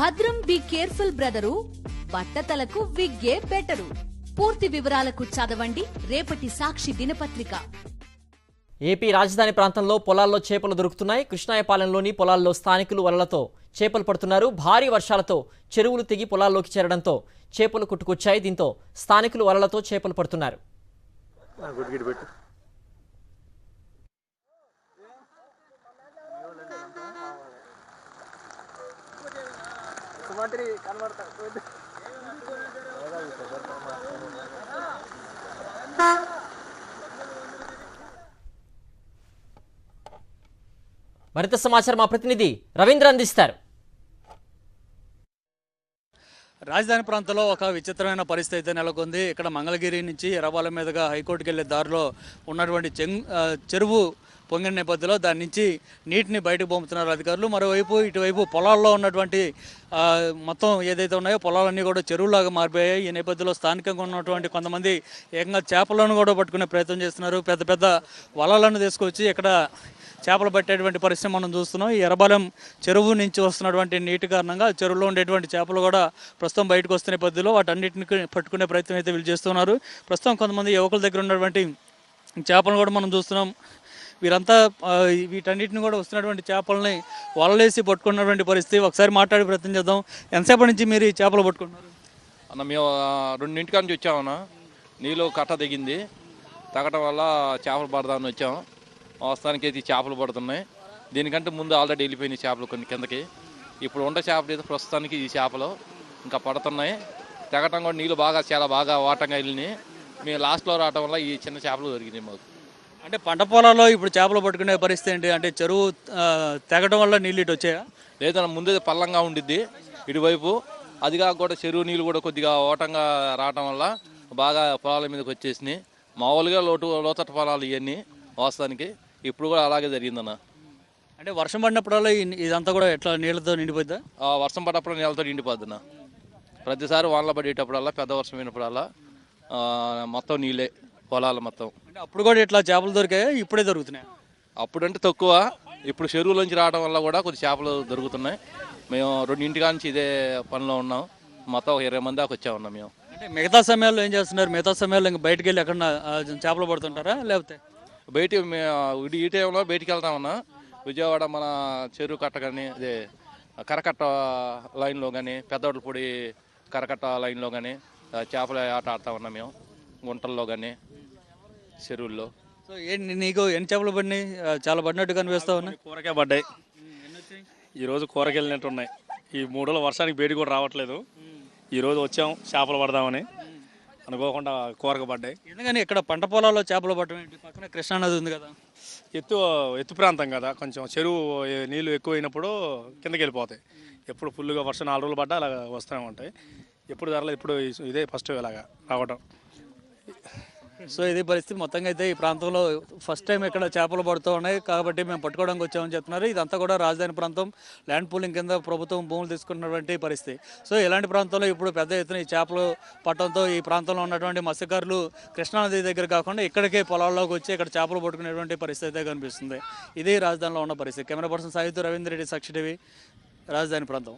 భద్రం be careful brother బట్టతలకు విగ్గే బెటరు. పూర్తి వివరాలకు చదవండి. రేపటి సాక్షి దినపత్రిక. ఏపీ రాజధాని ప్రాంతంలో పొలాల్లో చేపలు దొరుకుతున్నాయి. కృష్ణాయపాలెంలోని పొలాల్లో స్థానికులు వలలతో చేపలు పడుతున్నారు. భారీ వర్షాలతో చెరువులు తెగి పొలాల్లోకి చేరడంతో చేపలు కుట్టుకొచ్చాయి. దీంతో స్థానికులు వలలతో చేపలు పడుతున్నారు. మరింత సమాచారం మా ప్రతినిధి రవీంద్ర అందిస్తారు. రాజధాని ప్రాంతంలో ఒక విచిత్రమైన పరిస్థితి అయితే నెలకొంది. ఇక్కడ మంగళగిరి నుంచి ఎర్రబాలెం మీదుగా హైకోర్టుకి వెళ్ళే దారిలో ఉన్నటువంటి చెరువు పొంగిన నేపథ్యంలో దాని నుంచి నీటిని బయటకు పంపుతున్నారు అధికారులు. మరోవైపు ఇటువైపు పొలాల్లో ఉన్నటువంటి మొత్తం ఏదైతే ఉన్నాయో పొలాలన్నీ కూడా చెరువులాగా మారిపోయాయి. ఈ నేపథ్యంలో స్థానికంగా ఉన్నటువంటి కొంతమంది ఏకంగా చేపలను కూడా పట్టుకునే ప్రయత్నం చేస్తున్నారు. పెద్ద పెద్ద వలలను తీసుకొచ్చి ఇక్కడ చేపలు పట్టేటువంటి పరిస్థితి మనం చూస్తున్నాం. ఈ ఎర్రబాలెం చెరువు నుంచి వస్తున్నటువంటి నీటి కారణంగా చెరువులో ఉండేటువంటి చేపలు కూడా ప్రస్తుతం బయటకు వస్తున్న పద్ధతిలో వాటన్నిటిని పట్టుకునే ప్రయత్నం అయితే వీళ్ళు చేస్తున్నారు. ప్రస్తుతం కొంతమంది యువకుల దగ్గర ఉన్నటువంటి చేపలను కూడా మనం చూస్తున్నాం. వీరంతా వీటన్నిటిని కూడా వస్తున్నటువంటి చేపలని వలలేసి పట్టుకున్నటువంటి పరిస్థితి. ఒకసారి మాట్లాడి ప్రయత్నం చేద్దాం. ఎంతసేపటి నుంచి మీరు ఈ చేపలు పట్టుకున్నారు అన్న మేము రెండింటికా రెండింటికాడ నుంచి వచ్చామన్న నీళ్ళు కట్ట దిగింది తగ్గటం వల్ల చేపలు పడదామని వచ్చాం. వస్తానికి అయితే ఈ చేపలు పడుతున్నాయి. దీనికంటే ముందు ఆల్రెడీ వెళ్ళిపోయినాయి చేపలు కొన్ని కిందకి. ఇప్పుడు ఉండే చేపలు అయితే ప్రస్తుతానికి ఈ చేపలు ఇంకా పడుతున్నాయి. తెగటం కూడా నీళ్ళు బాగా చాలా బాగా వాటంగా వెళ్ళినాయి. మేము లాస్ట్లో రావటం వల్ల ఈ చిన్న చేపలు దొరికినాయి మాకు. అంటే పంట పొలాల్లో ఇప్పుడు చేపలు పట్టుకునే పరిస్థితి ఏంటి? అంటే చెరువు తెగడం వల్ల నీళ్ళు ఇటు వచ్చాయా? లేదన్న ముందే పల్లంగా ఉండిద్ది ఇటువైపు. అదిగా కూడా చెరువు నీళ్ళు కూడా కొద్దిగా ఓటంగా రావటం వల్ల బాగా పొలాల మీదకి వచ్చేసినాయి. మామూలుగా లోటు లోతట్ట పొలాలు ఇవన్నీ వాస్తవానికి ఇప్పుడు కూడా అలాగే జరిగిందన్న. అంటే వర్షం పడినప్పుడల్లా ఇదంతా కూడా ఎట్లా నీళ్ళతో నిండిపోద్దా? వర్షం పడ్డప్పుడు నీళ్ళతో నిండిపోద్దన్న. ప్రతిసారి వానలో పడేటప్పుడల్లా పెద్ద వర్షం అయినప్పుడల్లా మొత్తం నీళ్ళే పొలాలు మొత్తం. అప్పుడు కూడా ఇట్లా చేపలు దొరికాయా? ఇప్పుడే దొరుకుతున్నాయి? అప్పుడంటే తక్కువ. ఇప్పుడు చెరువులోంచి రావడం వల్ల కూడా కొద్ది చేపలు దొరుకుతున్నాయి. మేము రెండింటికా నుంచి ఇదే పనిలో ఉన్నాం. మొత్తం ఒక ఇరవై మంది దాకా వచ్చా ఉన్నాం మేము. అంటే మిగతా సమయాల్లో ఏం చేస్తున్నారు? మిగతా సమయాల్లో ఇంకా బయటకు వెళ్ళి ఎక్కడ చేపలు పడుతుంటారా లేకపోతే? బయట ఈ టైంలో బయటికి వెళ్తామన్నా విజయవాడ మన చెరువు కట్ట కానీ అదే కరకట్ట లైన్లో కానీ పెద్దోడ్లపూడి కరకట్ట లైన్లో కానీ చేపల ఆట ఆడుతా ఉన్నాం మేము. గుంటల్లో కానీ చెరువుల్లో. సో ఏంటి నీకు ఎన్ని చేపలు పడినాయి? చాలా పడినట్టు కనిపిస్తా ఉన్నాయి. కూరకే పడ్డాయి. ఈరోజు కూరకి వెళ్ళినట్టు ఉన్నాయి. ఈ మూడు రోజుల వర్షానికి వేడి కూడా రావట్లేదు. ఈరోజు వచ్చాం చేపలు పడదామని. అనుకోకుండా కూరక పడ్డాయి. ఎందుకని ఇక్కడ పంట పొలాల్లో చేపలు పట్టడం ఏంటి? పక్కన కృష్ణానది ఉంది కదా. ఎత్తు ఎత్తు ప్రాంతం కదా. కొంచెం చెరువు నీళ్ళు ఎక్కువైనప్పుడు కిందకి వెళ్ళిపోతాయి. ఎప్పుడు ఫుల్గా వర్షం నాలుగు రోజులు పడ్డా అలా వస్తూనే ఉంటాయి. ఎప్పుడు ధరలు ఇప్పుడు ఇదే ఫస్ట్ ఇలాగా రావడం సో ఇది పరిస్థితి మొత్తంగా అయితే ఈ ప్రాంతంలో ఫస్ట్ టైం ఇక్కడ చేపలు పడుతూ ఉన్నాయి. కాబట్టి మేము పట్టుకోవడానికి వచ్చామని చెప్తున్నారు. ఇదంతా కూడా రాజధాని ప్రాంతం. ల్యాండ్ పూలింగ్ కింద ప్రభుత్వం భూములు తీసుకున్నటువంటి పరిస్థితి. సో ఇలాంటి ప్రాంతంలో ఇప్పుడు పెద్ద ఎత్తున ఈ చేపలు పట్టడంతో ఈ ప్రాంతంలో ఉన్నటువంటి మత్స్యకారులు కృష్ణానది దగ్గర కాకుండా ఇక్కడికే పొలాల్లోకి వచ్చి ఇక్కడ చేపలు పట్టుకునేటువంటి పరిస్థితి అయితే కనిపిస్తుంది. ఇది రాజధానిలో ఉన్న పరిస్థితి. కెమెరా పర్సన్ సాహిత్య రవీంద్ర రెడ్డి సాక్షి టీవీ రాజధాని ప్రాంతం.